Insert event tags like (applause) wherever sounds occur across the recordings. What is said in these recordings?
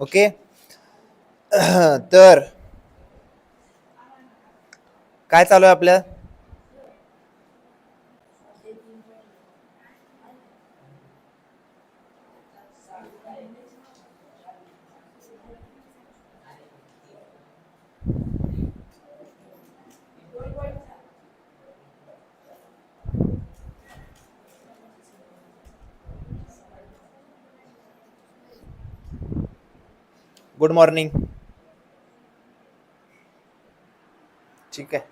Okay? (clears throat) तर काय चालू आहे आपल्या मॉर्निंग ठीक आहे.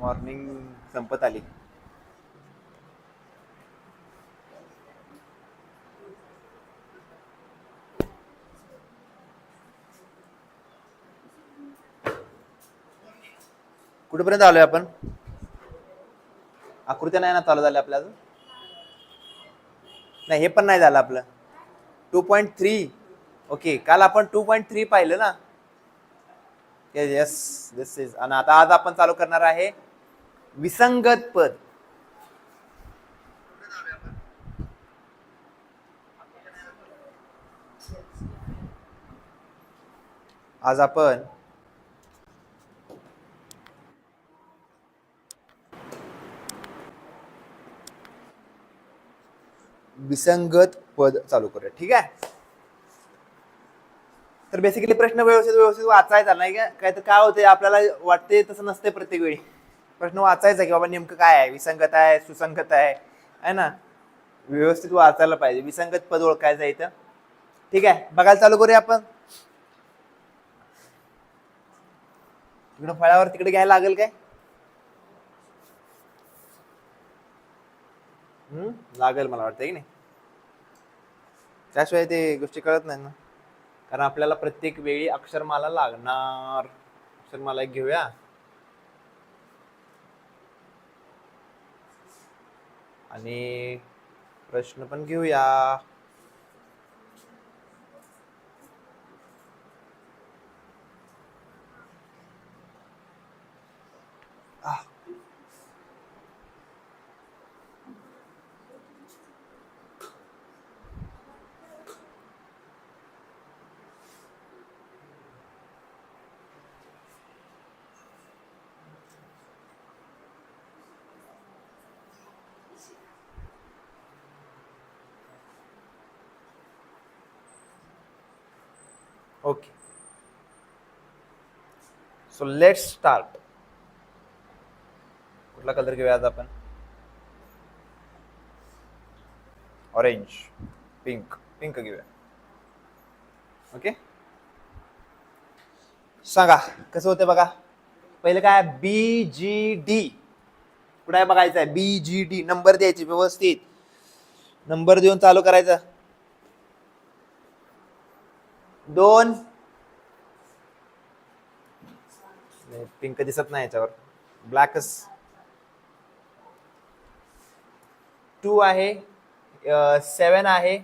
मॉर्निंग संपत आली. कुठेपर्यंत आलोय आपण? आकृत्या नाही ना चालू झाल्या आपल्या अजून? नाही हे पण नाही झालं आपलं. टू पॉईंट थ्री ओके काल आपण टू पॉईंट थ्री पाहिलं ना? येस दिस इज आणि आता आज आपण चालू करणार आहे विसंगत पद. आज आपण विसंगत पद चालू करूया. ठीक आहे? तर बेसिकली प्रश्न व्यवस्थित व्यवस्थित वाचायचा. नाही का? काय तर काय होते आपल्याला वाटते तसं नसते प्रत्येक वेळी. प्रश्न वाचायचा की बाबा नेमकं काय आहे? विसंगत आहे सुसंगत आहे. है ना? व्यवस्थित वाचायला पाहिजे. विसंगत पद ओळखायचं आहे इथं. ठीक आहे? बघायला चालू करूया आपण. तिकडं फळावर तिकडे घ्यायला लागेल काय? हम्म? लागेल मला वाटतं की नाही? त्याशिवाय ते गोष्टी कळत नाही ना. कारण आपल्याला प्रत्येक वेळी अक्षरमाला लागणार. अक्षरमाला एक घेऊया. आणि प्रश्न पण घेऊया. ओके सो लेट्स स्टार्ट कुठला कलर घेऊया आज आपण? ऑरेंज पिंक पिंक घेऊया. ओके सांगा कसं होतं बघा? पहिलं काय? बी जी डी कुठे आहे बघायचं आहे? बी जी डी नंबर द्यायचे व्यवस्थित. नंबर देऊन चालू करायचं. दोन. पिंक दिसत नाही याच्यावर. ब्लॅकच टू आहे. सेवन आहे.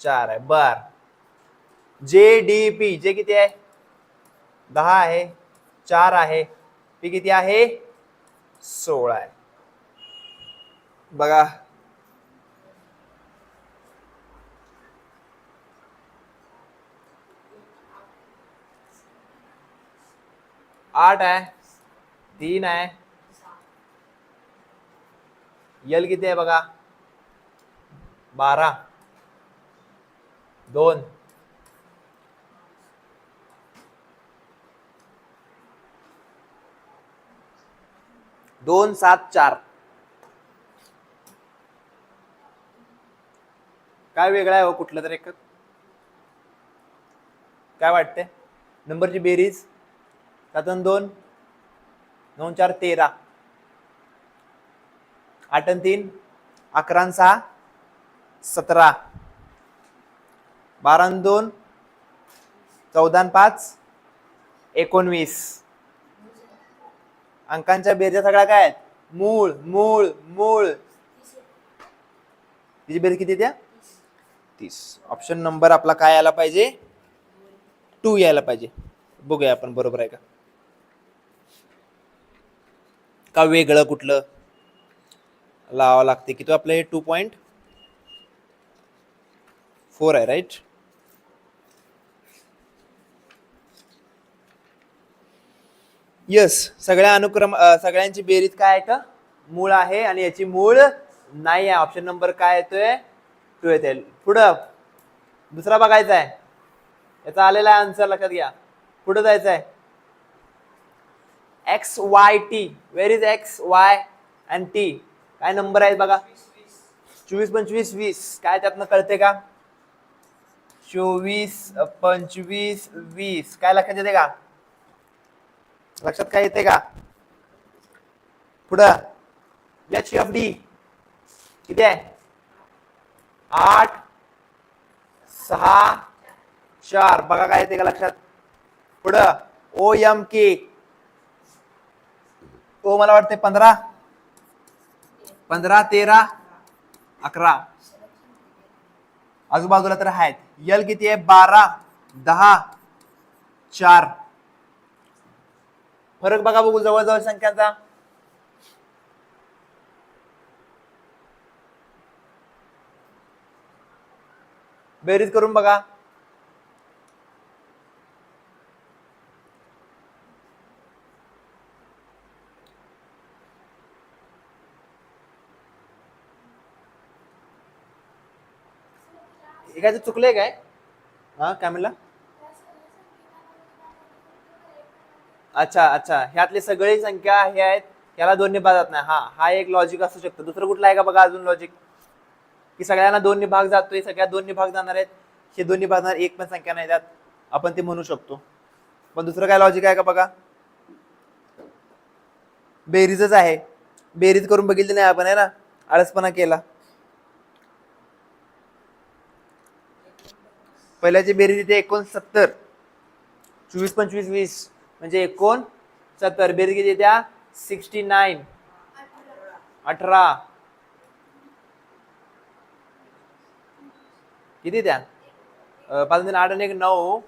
चार आहे. बर. जे डी पी जे किती आहे? दहा आहे. चार आहे. पी किती आहे? सोळा आहे. बघा. आठ आहे तीन आहे. यल किती आहे बघा? बारा. दोन. दोन सात चार. काय वेगळं आहे हो कुठलं तर एक? काय वाटतंय? नंबरची बेरीज. सातन दोन नऊ चार तेरा. आठ आणि तीन अकरा सहा सतरा. बारा दोन चौदा पाच एकोणवीस. अंकांच्या बेरच्या सगळ्या काय आहेत? मूळ मूळ मूळ. तिची बेरीज किती त्या? तीस. ऑप्शन नंबर आपला काय यायला पाहिजे? टू यायला पाहिजे. बघूया आपण बरोबर आहे का? का वेगळं कुठलं? लावावं लागते की तो आपलं हे टू पॉईंट फोर आहे राईट यस सगळ्या अनुक्रम सगळ्यांची बेरीज काय आहे का? मूळ आहे आणि याची मूळ नाही आहे. ऑप्शन नंबर काय येतोय टू येते. पुढं. दुसरा बघायचा आहे. याचा आलेला आहे आन्सर लक्षात घ्या. पुढं जायचं आहे. X Y T where is X Y and T काय नंबर आहेत बघा? चोवीस पंचवीस वीस. काय त्यातनं कळते का? चोवीस पंचवीस वीस. काय लक्षात येते का? लक्षात काय येते का? पुढं. एच एफ डी किती आहे? आठ सहा चार. बघा काय येते का लक्षात? पुढं. ओ एम के तो मला वाटते पंधरा. पंधरा तेरा अकरा. आजूबाजूला तर आहेत. यल किती आहे? बारा दहा चार. फरक बघा बघू जवळजवळ संख्यांचा. बेरीज करून बघा. हे काय चुकलंय काय? हा काय म्हणला अच्छा अच्छा. ह्यातली सगळी संख्या हे आहेत याला दोन्ही भागात नाही. हा हा एक लॉजिक असू शकतं. दुसरं कुठलं आहे का बघा अजून लॉजिक की सगळ्यांना दोन्ही भाग जातोय सगळ्या दोन्ही भाग जाणार आहेत. हे दोन्ही भाग जाणार एक पण संख्या नाही त्यात आपण ते म्हणू शकतो. पण दुसरं काय लॉजिक आहे का बघा? बेरीजच आहे. बेरीज करून बघितली नाही आपण आहे ना? आळसपणा केला. पहिल्याची बेरीज इथे एकोणसत्तर. चोवीस पंचवीस वीस म्हणजे एकोण सत्तर बेरीज किती त्या सिक्स्टी नाईन. अठरा. किती त्या पाच दोन आठ आणि एक नऊ.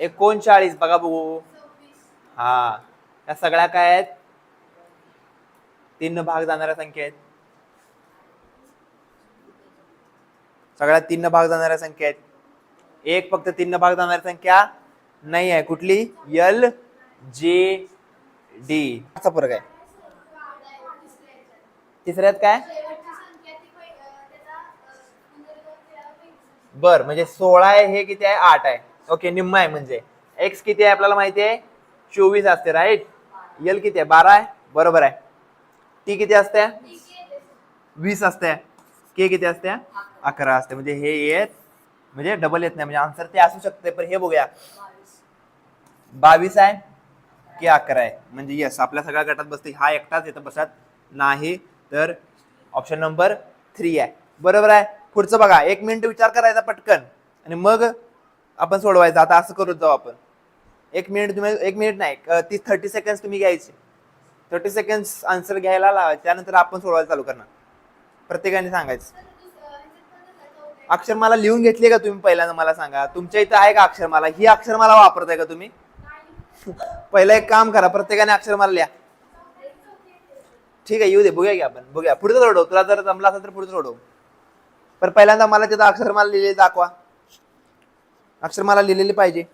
एकोणचाळीस. बघा बघू. हा. या सगळ्या काय आहेत? तीन भाग जाणाऱ्या संख्या आहेत. सगळ्या तीन भाग जाणाऱ्या संख्या आहेत. एक फक्त तीन भाग जाणारी संख्या नाही आहे. कुठली? यल जे डी असा फरक आहे. तिसऱ्यात काय? बर म्हणजे सोळा आहे हे किती आहे? आठ आहे. ओके निम्म आहे म्हणजे. एक्स किती आहे आपल्याला माहिती आहे? चोवीस असते राईट यल किती आहे? बारा आहे? बरोबर आहे. टी किती असते? वीस असते. के किती असते? अकरा असते. म्हणजे हे येत म्हणजे डबल येत नाही. म्हणजे आन्सर ते असू शकते पण हे बघूया. बावीस आहे की अकरा आहे? म्हणजे यस आपल्या सगळ्या गटात बसते. हा एकटाच येतं बसत नाही. तर ऑप्शन नंबर थ्री आहे. बरोबर आहे? पुढचं बघा. एक मिनिट विचार करायचा पटकन. आणि मग आपण सोडवायचं. आता असं करू जाऊ आपण. एक मिनिट तुम्ही एक मिनिट नाही. तीस थर्टी सेकंड तुम्ही घ्यायचे. थर्टी सेकंड्स आन्सर घ्यायला लावायचे त्यानंतर आपण सोडवायला चालू करणार. प्रत्येकाने सांगायचं. अक्षरमाला लिहून घेतली का तुम्ही पहिल्यांदा मला सांगा? तुमच्या इथं आहे का अक्षरमाला ही अक्षरमाला वापरताय का तुम्ही? पहिलं एक काम करा प्रत्येकाने अक्षरमाला लिहा. ठीक आहे येऊ दे बघूया की आपण. बघूया. पुढे सोडव तुला जर जमला असेल तर पुढे सोडव पण पहिल्यांदा मला तिथं अक्षरमाला लिहिलेली दाखवा. अक्षरमाला लिहिलेली पाहिजे.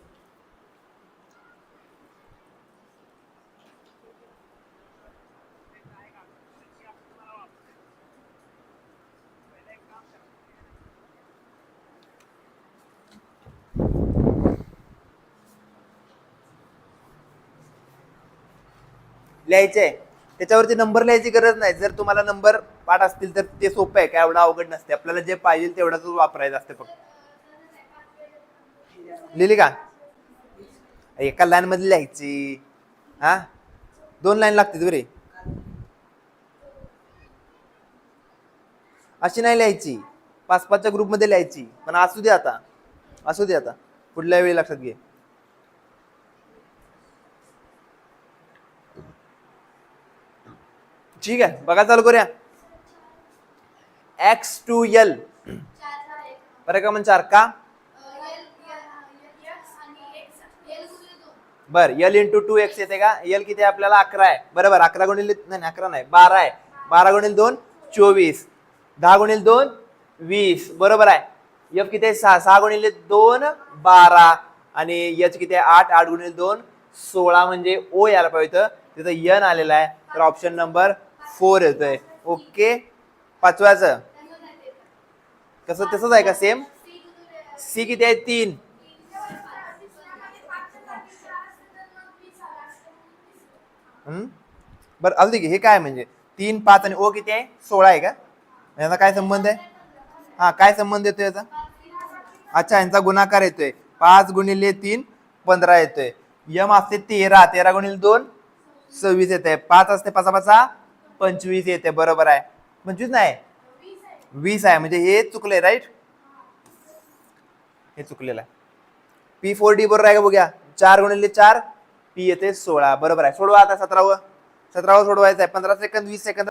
लिहायचे त्याच्यावरती नंबर लिहायची गरज नाही. जर तुम्हाला नंबर पाठ असतील तर ते सोपं आहे. काय एवढं अवघड नसते आपल्याला जे पाहिजे तेवढंच वापरायचं असते फक्त. लिहिली का? एका लाईन मध्ये लिहायची. हा? दोन लाईन लागते बरे. अशी नाही लिहायची. पाच पाचच्या ग्रुपमध्ये लिहायची. पण असू दे आता. असू दे आता. पुढल्या वेळी लक्षात घे. ठीक आहे बघा चालू करूया. एक्स टू एल बरं का म्हण चार का? बर एल इंटू टू एक्स येते का? एल किती आपल्याला? अकरा आहे. बरोबर अकरा गुणिले नाही अकरा नाही बारा आहे. बारा गुणिले दोन चोवीस. दहा गुणिले दोन वीस. बरोबर आहे. एफ किती आहे? सहा. सहा गुणिले दोन बारा. आणि एच किती आहे? आठ. आठ गुणिले दोन सोळा. म्हणजे ओ यायला पाहिजे होतं. तिथं यन आलेला आहे. तर ऑप्शन नंबर फोर येतोय. ओके. पाचव्याचं. कसं तसंच आहे का सेम सी किती आहे? तीन. बरं अजून की हे काय म्हणजे? तीन पाच आणि ओ किती आहे? सोळा आहे का? याचा काय संबंध आहे? हा काय संबंध येतोय याचा? अच्छा यांचा गुणाकार येतोय. पाच गुणिले तीन पंधरा येतोय. यम असते तेरा. तेरा गुणिले दोन सव्वीस येत आहे पाच असते पाचा पाचा पंचवीस येते बरोबर आहे. पंचवीस नाही? वीस आहे म्हणजे हे चुकलंय राईट हे चुकलेलं आहे. पी फोर डी बरोबर आहे का बघूया? चार गुणिले चार पी येते सोळा बरोबर आहे. सोडवा आता सतरावं. सतरावं सोडवायचं आहे. पंधरा सेकंद वीस सेकंद